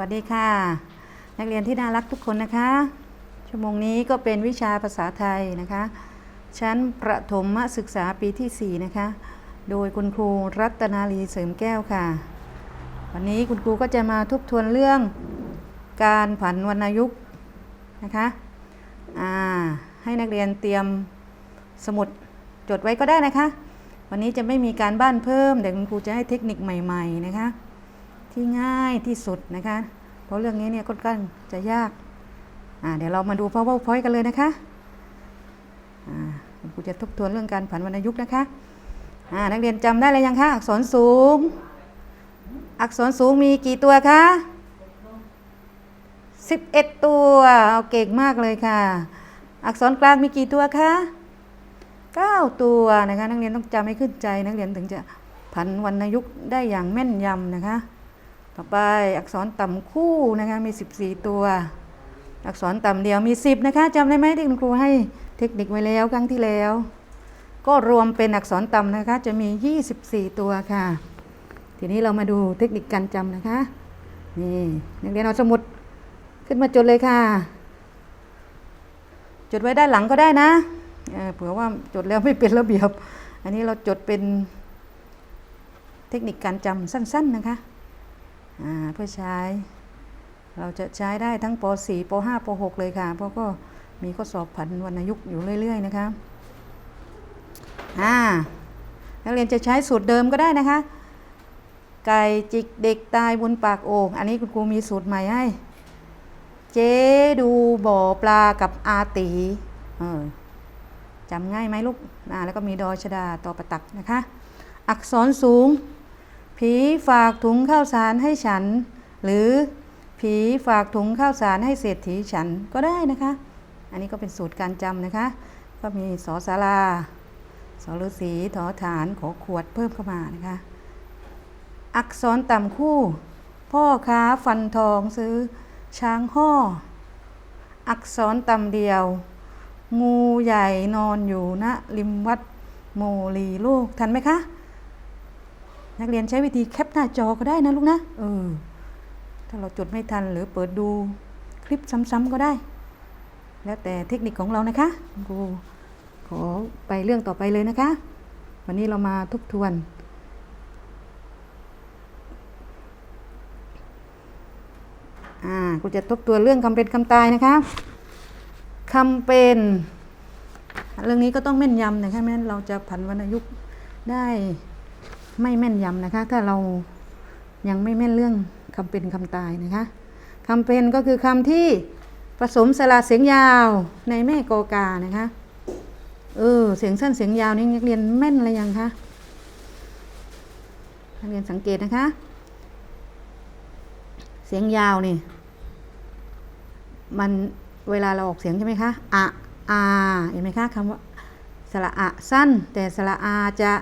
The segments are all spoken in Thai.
วัสดีค่ะ นักเรียนที่น่ารักทุกคนนะคะ ชั่วโมงนี้ก็เป็นวิชาภาษาไทยนะคะ ชั้นประถมศึกษาปีที่ 4 นะคะ โดยคุณครูรัตนาลีเสริมแก้วค่ะ วันนี้คุณครูก็จะมาทบทวนเรื่องการผันวรรณยุกต์นะคะอ่าให้นักเรียนเตรียมสมุดจดไว้ก็ได้นะคะ วันนี้จะไม่มีการบ้านเพิ่มแต่คุณครูจะให้เทคนิคใหม่ ๆ นะคะ ที่ง่ายที่สุดนะคะ เพราะเรื่องนี้เนี่ยค่อนข้างจะยากอ่าเดี๋ยวเรามาดู powerpoint กันเลยนะคะอ่าคุณครูจะทบทวนเรื่องการผันวรรณยุกต์นะคะอ่านักเรียนจำได้เลยยังคะอักษรสูง อักษรสูงมีกี่ตัวคะ11 ตัวเอาเก่งมากเลยค่ะ อักษรกลางมีกี่ตัวคะ9 ตัวนะคะ นักเรียนต้องจำให้ขึ้นใจ นักเรียนถึงจะผันวรรณยุกต์ได้อย่างแม่นยำนะคะ ต่อไปอักษรต่ำคู่นะคะมี 14 ตัว อักษรต่ำเดียวมี 10นะคะจำได้ไหมที่คุณครูให้เทคนิคไว้แล้วครั้งที่แล้ว ก็รวมเป็นอักษรต่ำนะคะจะมี 24 ตัวค่ะ ทีนี้เรามาดูเทคนิคการจำนะคะนี่นักเรียนเอาสมุดขึ้นมาจดเลยค่ะ จดไว้ด้านหลังก็ได้นะเเผื่อว่าจดแล้วไม่เป็นระเบียบ อันนี้เราจดเป็นเทคนิคการจำสั้น ๆ นะคะ เพื่อใช้ เราจะใช้ได้ทั้งป .4 ป .5 ป .6 เลยค่ะ เพราะก็มีข้อสอบผันวรรณยุกต์อยู่เรื่อย ๆ นะคะอ่านักเรียนจะใช้สูตรเดิมก็ได้นะคะ ไก่จิกเด็กตายบนปากโอ่งอันนี้คุณครูมีสูตรใหม่ให้ เจ๊ดูบ่อปลากับอาตีเออจำง่ายไหมลูกอ่าแล้วก็มีดอชดาต่อประตักนะคะ อักษรสูง ผีฝากถุงข้าวสารให้ฉัน หรือผีฝากถุงข้าวสารให้เศรษฐีฉันก็ได้นะคะ อันนี้ก็เป็นสูตรการจำนะคะ ก็มีสอสาราสอฤษีถอฐานขอขวดเพิ่มเข้ามานะคะ อักษรต่ำคู่ พ่อค้าฟันทองซื้อช้างห่อ อักษรต่ำเดียว งูใหญ่นอนอยู่ณริมวัดโมลีลูกทันไหมคะ นักเรียนใช้วิธีแคปหน้าจอก็ได้นะลูกนะเออถ้าเราจดไม่ทันหรือเปิดดูคลิปซ้ำๆก็ได้ แล้วแต่เทคนิคของเรานะคะครูขอไปเรื่องต่อไปเลยนะคะ วันนี้เรามาทบทวน อ่าครูจะทบทวนเรื่องคำเป็นคำตายนะคะคำเป็น เรื่องนี้ก็ต้องแม่นยำนะคะไม่งั้นเราจะผันวรรณยุกต์ได้ ไม่แม่นยำนะคะ ถ้าเรายังไม่แม่นเรื่องคำเป็นคำตายนะคะคำเป็นก็คือคำที่ผสมสระเสียงยาวในแม่กอกานะคะเออเสียงสั้นเสียงยาวนี่นักเรียนแม่นอะไรยังคะนักเรียนสังเกตนะคะ เสียงยาวนี่มันเวลาเราออกเสียงใช่ไหมคะอะอาเห็นไหมคะคำว่าสระอะสั้น แต่สระอาจะ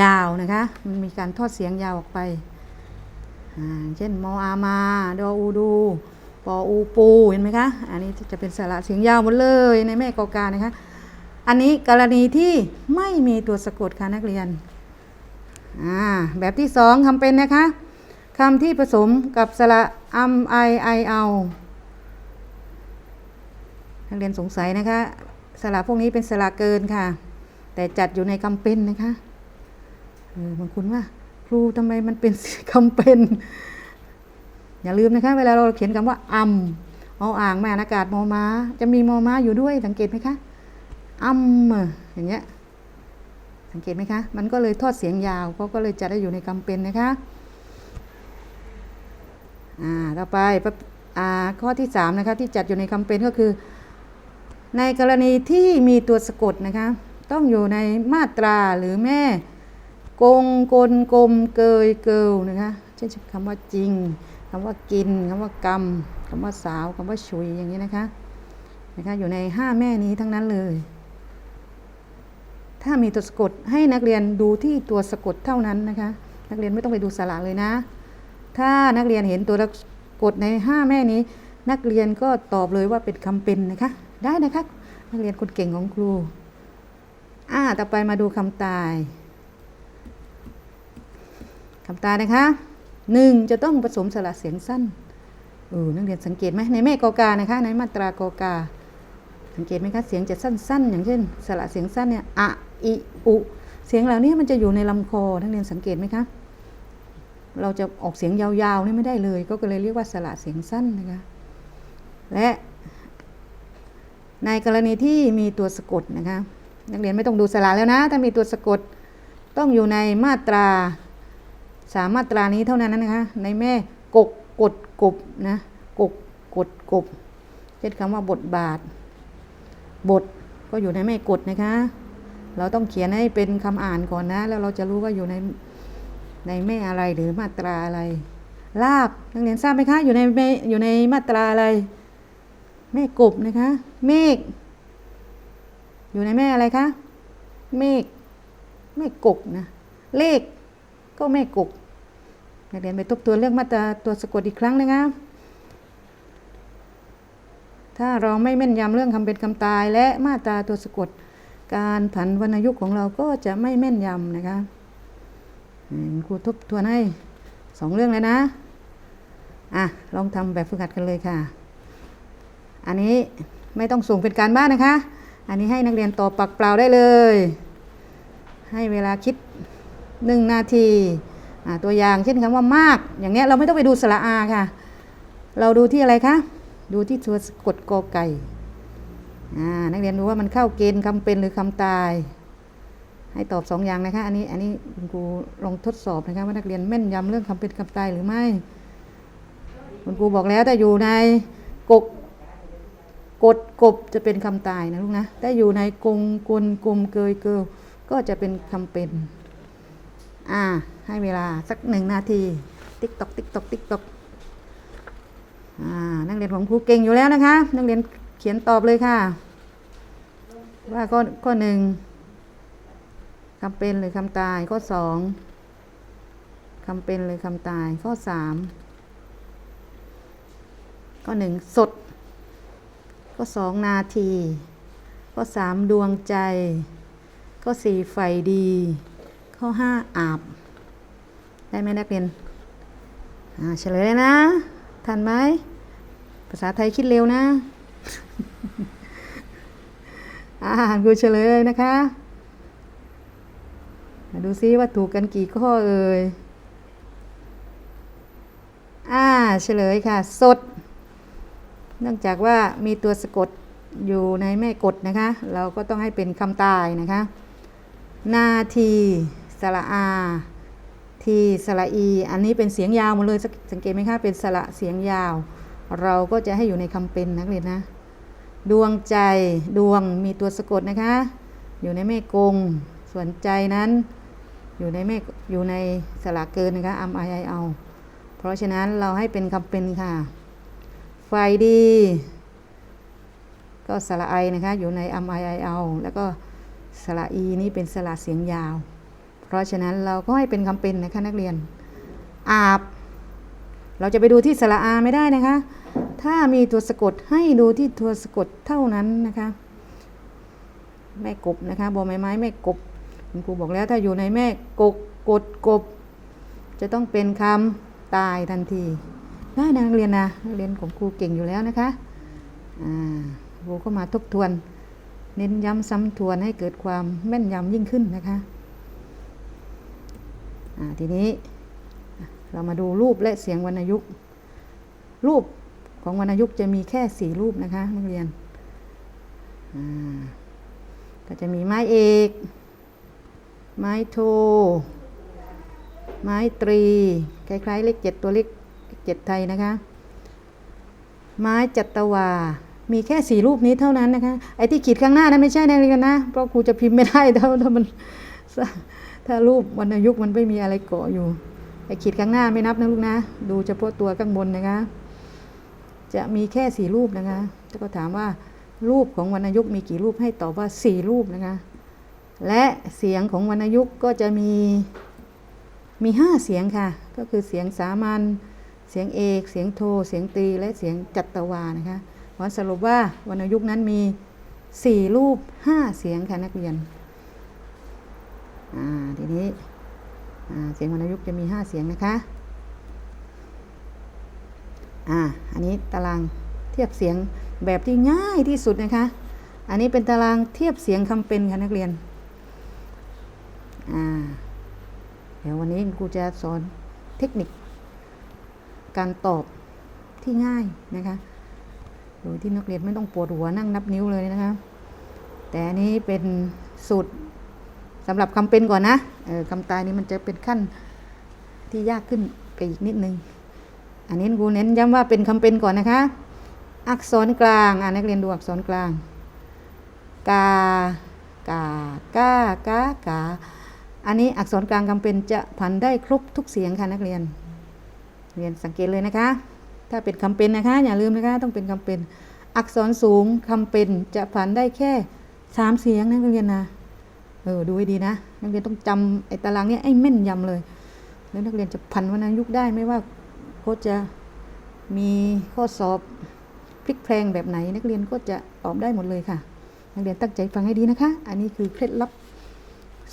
ยาวนะคะมันมีการทอดเสียงยาวออกไปเช่นมออามาดออูดูปออูปูเห็นไหมคะ อันนี้จะเป็นสระเสียงยาวหมดเลยในแม่กอกานะคะ อันนี้กรณีที่ไม่มีตัวสะกดค่ะนักเรียนอ่าแบบที่สองคำเป็นนะคะคำที่ผสมกับสระอัมไอไอเอานักเรียนสงสัยนะคะสระพวกนี้เป็นสระเกินค่ะ แต่จัดอยู่ในคำเป็นนะคะ ออบางคนว่า ครูทำไมมันเป็นคำเป็น อย่าลืมนะคะ เวลาเราเขียนคำว่าอัมเอาอ่างแม่อากาศมอม้า จะมีมอม้าอยู่ด้วย สังเกตไหมคะอัมอย่างเงี้ย สังเกตไหมคะ มันก็เลยทอดเสียงยาวเพราะก็เลยจัดได้อยู่ในคำเป็นนะคะอ่าต่อไปอ่าข้อที่สามนะคะที่จัดอยู่ในคำเป็นก็คือ ในกรณีที่มีตัวสะกดนะคะ ต้องอยู่ในมาตราหรือแม่ กงกลกลมเกยเกิลนะคะเช่นคำว่าจริงคำว่ากินคำว่ากรรมคำว่าสาวคำว่าฉุยอย่างนี้นะคะนะคะอยู่ในห้าแม่นี้ทั้งนั้นเลย ถ้ามีตัวสะกดให้นักเรียนดูที่ตัวสะกดเท่านั้นนะคะ นักเรียนไม่ต้องไปดูสระเลยนะ ถ้านักเรียนเห็นตัวสะกดในห้าแม่นี้ นักเรียนก็ตอบเลยว่าเป็นคำเป็นนะคะ ได้นะคะ นักเรียนคนเก่งของครูอ่าต่อไปมาดูคำตาย คำตานะคะหนึ่งจะต้องผสมสระเสียงสั้นเออนักเรียนสังเกตไหมในแม่กอกานะคะ ในมาตรากอกา สังเกตไหมคะเสียงจะสั้นๆ อย่างเช่น สระเสียงสั้นเนี่ยอะอิอุเสียงเหล่านี้มันจะอยู่ในลำคอนักเรียนสังเกตไหมคะเราจะออกเสียงยาวๆนี่ไม่ได้เลย ก็เลยเรียกว่าสระเสียงสั้นนะคะและในกรณีที่มีตัวสะกดนะคะนักเรียนไม่ต้องดูสระแล้วนะ ถ้ามีตัวสะกดต้องอยู่ในมาตรา สามมาตรานี้เท่านั้นนะคะในแม่กกกดกบนะกกกดกบเช่นคำว่าบทบาท บทก็อยู่ในแม่กดนะคะ เราต้องเขียนให้เป็นคำอ่านก่อนนะ แล้วเราจะรู้ว่าอยู่ในในแม่อะไรหรือมาตราอะไร ลาบนักเรียนทราบไหมคะอยู่ในแม่อยู่ในมาตราอะไร แม่กบนะคะ เมฆอยู่ในแม่อะไรคะเมฆแม่กกนะเลข ก็แม่กกนักเรียนไปทบทวนเรื่องมาตราตัวสะกดอีกครั้งนะคะถ้าเราไม่แม่นยำเรื่องคำเป็นคำตายและมาตราตัวสะกดการผันวรรณยุกต์ของเราก็จะไม่แม่นยำนะคะครูทบทวนให้สองเรื่องเลยนะ อะ ลองทำแบบฝึกหัดกันเลยค่ะ อันนี้ไม่ต้องส่งเป็นการบ้านนะคะ อันนี้ให้นักเรียนตอบปากเปล่าได้เลย ให้เวลาคิด หนึ่งนาทีตัวอย่างเช่นคำว่ามาก อย่างเนี้ยเราไม่ต้องไปดูสระอาค่ะ เราดูที่อะไรคะ ดูที่ตัวสะกดกอไก่นักเรียนดูว่ามันเข้าเกณฑ์คำเป็นหรือคำตาย ให้ตอบสองอย่างนะคะ อันนี้อันนี้คุณครูลองทดสอบนะคะว่านักเรียนแม่นยำเรื่องคำเป็นคำตายหรือไม่ คุณครูบอกแล้วแต่อยู่ในกกกดกบจะเป็นคำตายนะลูกนะแต่อยู่ในกงกลกลมเกยเกลก็จะเป็นคำเป็น อ่า ให้เวลาสักหนึ่งนาที ติ๊กตอกติ๊กตอกติ๊กตอกอ่า นักเรียนของครูเก่งอยู่แล้วนะคะ นักเรียนเขียนตอบเลยค่ะ ว่าข้อข้อหนึ่งคำเป็นหรือคำตาย ข้อสองคำเป็นหรือคำตาย ข้อสามข้อหนึ่งสด ข้อสองนาที ข้อสามดวงใจ ข้อสี่ไฟดี ข้อห้าอาบ ได้ไหมนักเรียนอ่าเฉลยเลยนะทันไหมภาษาไทยคิดเร็วนะอ่านกูเฉลยเลยนะคะมาดูซิว่าถูกกันกี่ข้อเอ่ยอ่าเฉลยค่ะ สด เนื่องจากว่ามีตัวสะกดอยู่ในแม่กดนะคะ เราก็ต้องให้เป็นคำตายนะคะ นาที สระอาทีสระอี อันนี้เป็นเสียงยาวหมดเลยสังเกตไหมคะเป็นสระเสียงยาว เราก็จะให้อยู่ในคำเป็นนักเรียนนะ ดวงใจดวงมีตัวสะกดนะคะ อยู่ในแม่กง ส่วนใจนั้นอยู่ในแม่อยู่ในสระเกินนะคะอัมไอไอเอา เพราะฉะนั้นเราให้เป็นคำเป็นค่ะ ไฟดี ก็สระไอนะคะอยู่ในอัมไอไอเอา แล้วก็สระอีนี่เป็นสระเสียงยาว เพราะฉะนั้นเราก็ให้เป็นคำเป็นนะคะนักเรียน อาบ เราจะไปดูที่สระอาไม่ได้นะคะ ถ้ามีตัวสะกดให้ดูที่ตัวสะกดเท่านั้นนะคะแม่กบนะคะบอไม้ไม้แม่กบคุณครูบอกแล้วถ้าอยู่ในแม่กกกดกบ จะต้องเป็นคำตายทันทีได้นะนักเรียนนะนักเรียนของครูเก่งอยู่แล้วนะคะอ่าครูก็มาทบทวน เน้นย้ำซ้ำทวนให้เกิดความแม่นยำยิ่งขึ้นนะคะ ทีนี้เรามาดูรูปและเสียงวรรณยุกต์ รูปของวรรณยุกต์จะมีแค่สี่รูปนะคะนักเรียนก็จะมีไม้เอก ไม้โท ไม้ตรี คล้ายๆเลขเจ็ดตัวเลขเจ็ดไทยนะคะ ไม้จัตวา มีแค่สี่รูปนี้เท่านั้นนะคะ ไอ้ที่ขีดข้างหน้านั้นไม่ใช่นักเรียนนะ เพราะครูจะพิมพ์ไม่ได้ถ้าถ้ามัน ถ้ารูปวรรณยุกมันไม่มีอะไรเกาะอยู่ไอขีดข้างหน้าไม่นับนะลูกนะ ดูเฉพาะตัวข้างบนนะคะ จะมีแค่สี่รูปนะคะแล้วก็ถามว่ารูปของวรรณยุกมีกี่รูปให้ตอบว่าสี่รูปนะคะ และเสียงของวรรณยุกก็จะมีมีห้าเสียงค่ะ ก็คือเสียงสามัญเสียงเอก เสียงโท เสียงตรี และเสียงจัตวานะคะขอสรุปว่าวรรณยุกนั้นมีสี่รูปห้าเสียงค่ะนักเรียน อ่าทีนี้อ่าเสียงวรรณยุกต์จะมีห้าเสียงนะคะอ่าอันนี้ตารางเทียบเสียงแบบที่ง่ายที่สุดนะคะ อันนี้เป็นตารางเทียบเสียงคำเป็นค่ะนักเรียนอ่าเดี๋ยววันนี้ครูจะสอนเทคนิค การตอบที่ง่ายนะคะโดยที่นักเรียนไม่ต้องปวดหัวนั่งนับนิ้วเลยนะคะ แต่อันนี้เป็นสูตร สำหรับคำเป็นก่อนนะเออคำตายนี้มันจะเป็นขั้นที่ยากขึ้นไปอีกนิดนึง อันนี้ครูเน้นย้ำว่าเป็นคำเป็นก่อนนะคะ อักษรกลางอ่านักเรียนดูอักษรกลาง กากากากากาอันนี้อักษรกลางคำเป็นจะผันได้ครบทุกเสียงค่ะนักเรียน เรียนสังเกตเลยนะคะ ถ้าเป็นคำเป็นนะคะ อย่าลืมนะคะต้องเป็นคำเป็น อักษรสูงคำเป็นจะผันได้แค่สามเสียงนักเรียนนะ ออดูให้ดีนะ นักเรียนต้องจำไอ้ตารางเนี้ยไอ้แม่นยำเลย แล้วนักเรียนจะพันวรรณยุกได้ไม่ว่าโค้ชจะมีข้อสอบพลิกแพลงแบบไหน นักเรียนก็จะตอบได้หมดเลยค่ะ นักเรียนตั้งใจฟังให้ดีนะคะ อันนี้คือเคล็ดลับ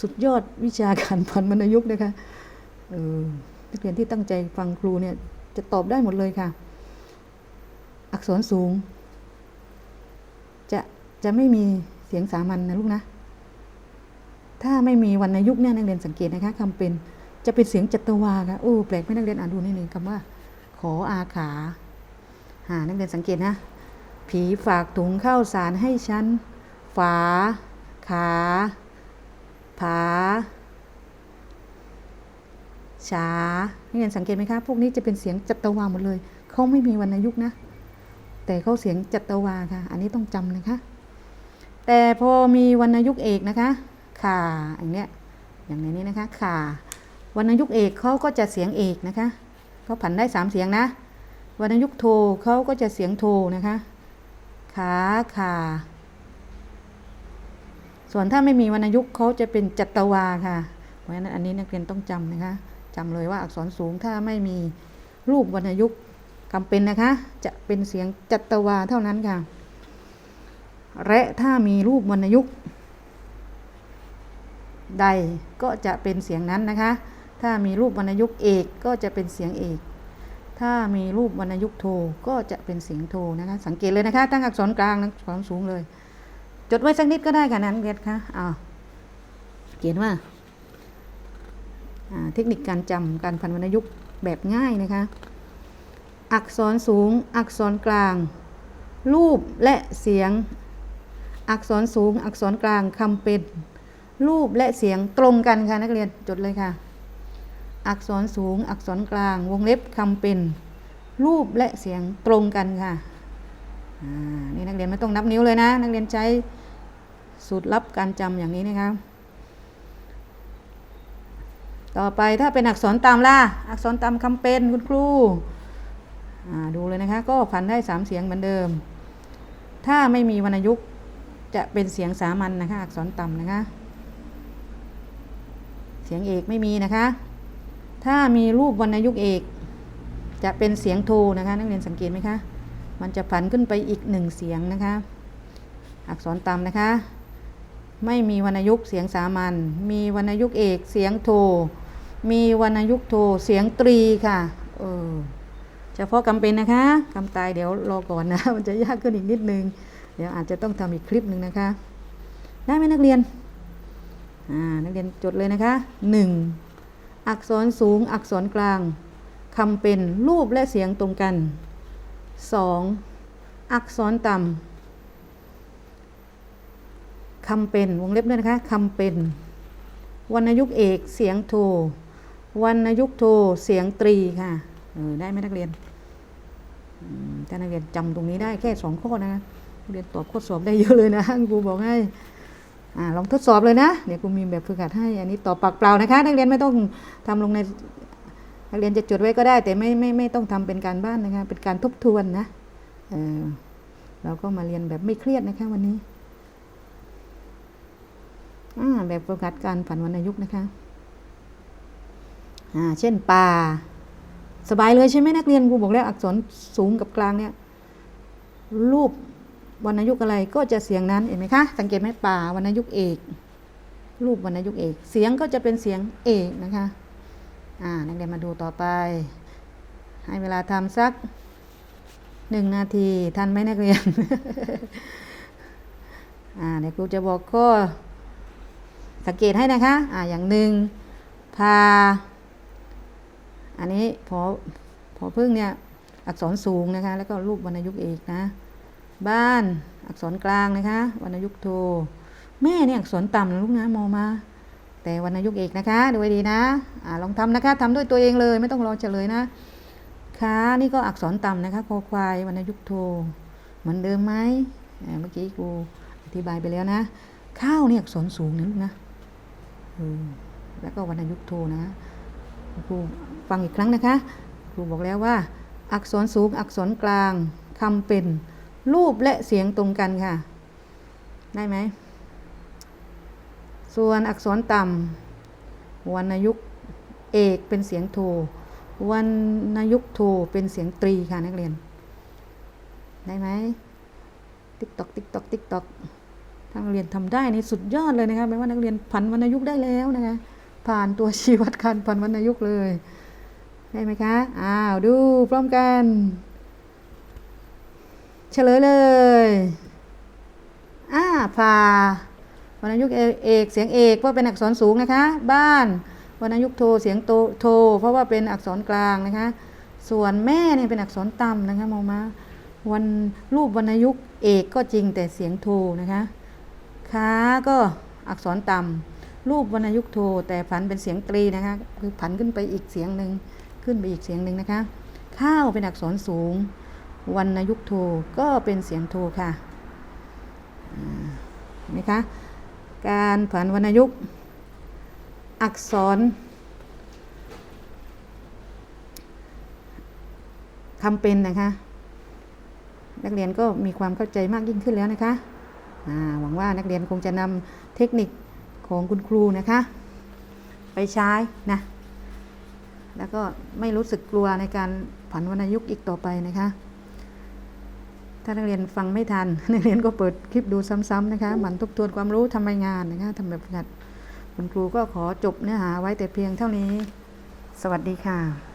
สุดยอดวิชาการพันวรรณยุกนะคะเออนักเรียนที่ตั้งใจฟังครูเนี่ยจะตอบได้หมดเลยค่ะ อักษรสูง จะจะไม่มีเสียงสามัญนะลูกนะ ถ้าไม่มีวรรณยุกต์เนี่ยนักเรียนสังเกตนะคะคำเป็นจะเป็นเสียงจัตวาค่ะโอ้แปลกไหมนักเรียนอ่านดูนิดนึงคำว่า ขออาขาหานักเรียนสังเกตนะ ผีฝากถุงข้าวสารให้ฉัน ฝา ขา ผาฉานักเรียนสังเกตไหมคะ พวกนี้จะเป็นเสียงจัตวาหมดเลย เขาไม่มีวรรณยุกต์นะ แต่เขาเสียงจัตวาค่ะ อันนี้ต้องจำนะคะ แต่พอมีวรรณยุกต์เอกนะคะ ข่าอย่างเนี้ยอย่างในนี้นะคะข่าวรรณยุกเอกเขาก็จะเสียงเอกนะคะเขาผันได้สามเสียงนะวรรณยุกโทเขาก็จะเสียงโทนะคะขาข่าส่วนถ้าไม่มีวรรณยุกเขาจะเป็นจัตวาค่ะ เพราะฉะนั้นอันนี้นักเรียนต้องจำนะคะจำเลยว่าอักษรสูงถ้าไม่มีรูปวรรณยุกต์คำเป็นนะคะจะเป็นเสียงจัตวาเท่านั้นค่ะ และถ้ามีรูปวรรณยุกต์ ใดก็จะเป็นเสียงนั้นนะคะ ถ้ามีรูปวรรณยุกต์เอกก็จะเป็นเสียงเอก ถ้ามีรูปวรรณยุกต์โทก็จะเป็นเสียงโทนะคะ สังเกตเลยนะคะ ตั้งอักษรกลางอักษรสูงเลย จดไว้สักนิดก็ได้ค่ะนักเรียนคะอ้าวเขียนว่าอ่าเทคนิคการจำการพันวรรณยุกต์แบบง่ายนะคะ อักษรสูง อักษรกลาง รูปและเสียง อักษรสูง อักษรกลางคำเป็น รูปและเสียงตรงกันค่ะนักเรียนจดเลยค่ะ อักษรสูง อักษรกลาง วงเล็บคำเป็น รูปและเสียงตรงกันค่ะนี่นักเรียนไม่ต้องนับนิ้วเลยนะ นักเรียนใช้สูตรลับการจำอย่างนี้นะคะต่อไปถ้าเป็นอักษรตามล่ะอักษรตามคำเป็นคุณครูดูเลยนะคะ ก็พันได้สามเสียงเหมือนเดิม ถ้าไม่มีวรรณยุกต์จะเป็นเสียงสามัญนนะคะ อักษรต่ำนะคะ เสียงเอกไม่มีนะคะ ถ้ามีรูปวรรณยุกต์เอก จะเป็นเสียงโทนะคะ นักเรียนสังเกตไหมคะ มันจะผันขึ้นไปอีกหนึ่งเสียงนะคะ อักษรต่ำนะคะ ไม่มีวรรณยุกต์เสียงสามัญ มีวรรณยุกต์เอก เสียงโท มีวรรณยุกต์โท เสียงตรีค่ะ เออเฉพาะคำเป็นนะคะคำตายเดี๋ยวรอก่อนนะ มันจะยากขึ้นอีกนิดนึง เดี๋ยวอาจจะต้องทำอีกคลิปหนึ่งนะคะ ได้ไหมนักเรียน นักเรียนจดเลยนะคะหนึ่งอักษรสูงอักษรกลางคำเป็นรูปและเสียงตรงกันสองอักษรต่ำคำเป็นวงเล็บด้วยนะคะคำเป็น วรรณยุกต์เอกเสียงโทวรรณยุกต์โทเสียงตรีค่ะเออได้ไหมนักเรียนถ้านักเรียนจำตรงนี้ได้แค่สองข้อนะคะนักเรียนตอบข้อสอบได้เยอะเลยนะครูบอกให้ อ่าลองทดสอบเลยนะ เดี๋ยวครูมีแบบฝึกหัดให้ อันนี้ต่อปากเปล่านะคะ นักเรียนไม่ต้องทำลงใน นักเรียนจะจดไว้ก็ได้ แต่ไม่ไม่ไม่ต้องทำเป็นการบ้านนะคะ เป็นการทบทวนนะเออเราก็มาเรียนแบบไม่เครียดนะคะวันนี้อ่าแบบฝึกหัดการผันวรรณยุกต์นะคะอ่าเช่นป่า สบายเลยใช่ไหมนักเรียนครูบอกแล้วอักษรสูงกับกลางเนี่ยรูป วรรณยุกอะไรก็จะเสียงนั้นเห็นไหมคะ สังเกตไหมป่าวรรณยุกเอก รูปวรรณยุกเอก เสียงก็จะเป็นเสียงเอกนะคะ อ่านักเรียนมาดูต่อไป ให้เวลาทำสักหนึ่งนาทีทันไหมนักเรียน อ่าเดี๋ยวครูจะบอกข้อสังเกตให้นะคะ อ่าอย่างหนึ่งพา อันนี้พอพอพึ่งเนี่ยอักษรสูงนะคะ แล้วก็รูปวรรณยุกต์เอกนะ บ้าน อักษรกลางนะคะวรรณยุกต์โท แม่เนี่ยอักษรต่ำนะลูกนะมอมา แต่วรรณยุกต์เอกนะคะดูไว้ดีนะอ่าลองทำนะคะทำด้วยตัวเองเลยไม่ต้องรอเฉลยนะขานี่ก็อักษรต่ำนะคะคอควายวรรณยุกต์โท เหมือนเดิมไหมเมื่อกี้ครูอธิบายไปแล้วนะ ข้าวเนี่ยอักษรสูงนะลูกนะแล้วก็วรรณยุกต์โทนะครูฟังอีกครั้งนะคะครูบอกแล้วว่า อักษรสูงอักษรกลางคำเป็น รูปและเสียงตรงกันค่ะ ได้ไหม ส่วนอักษรต่ำวรรณยุกเอกเป็นเสียงโทวรรณยุกโทเป็นเสียงตรีค่ะนักเรียน ได้ไหมติ๊กตอกติ๊กตอกติ๊กตอกถ้านักเรียนทำได้นี่สุดยอดเลยนะคะแปลว่านักเรียนผันวรรณยุกได้แล้วนะคะผ่านตัวชีวัดการผันวรรณยุกเลย ได้ไหมคะ อ้าว ดูพร้อมกัน เฉลยเลยอ่าพาวรรณยุกต์เอกเสียงเอกเพราะเป็นอักษรสูงนะคะ บ้านวรรณยุกต์โทเสียงโตโท เพราะว่าเป็นอักษรกลางนะคะ ส่วนแม่เนี่ยเป็นอักษรต่ำนะคะมองมาวันรูปวรรณยุกต์เอกก็จริงแต่เสียงโทนะคะขาก็อักษรต่ำรูปวรรณยุกต์โท แต่ผันเป็นเสียงตรีนะคะคือผันขึ้นไปอีกเสียงหนึ่งขึ้นไปอีกเสียงหนึ่งนะคะ ข้าวเป็นอักษรสูง วรรณยุกต์โทก็เป็นเสียงโทค่ะเห็นไหมคะการผันวรรณยุกต์อักษรคำเป็นนะคะ นักเรียนก็มีความเข้าใจมากยิ่งขึ้นแล้วนะคะหวังว่านักเรียนคงจะนำเทคนิคของคุณครูนะคะ ไปใช้นะแล้วก็ไม่รู้สึกกลัวในการผันวรรณยุกต์อีกต่อไปนะคะ ถ้านักเรียนฟังไม่ทัน นักเรียนก็เปิดคลิปดูซ้ำๆนะคะหมั่นทบทวนความรู้ทำรายงานนะคะทำแบบฝึกหัดคุณครูก็ขอจบเนื้อหาไว้แต่เพียงเท่านี้ สวัสดีค่ะ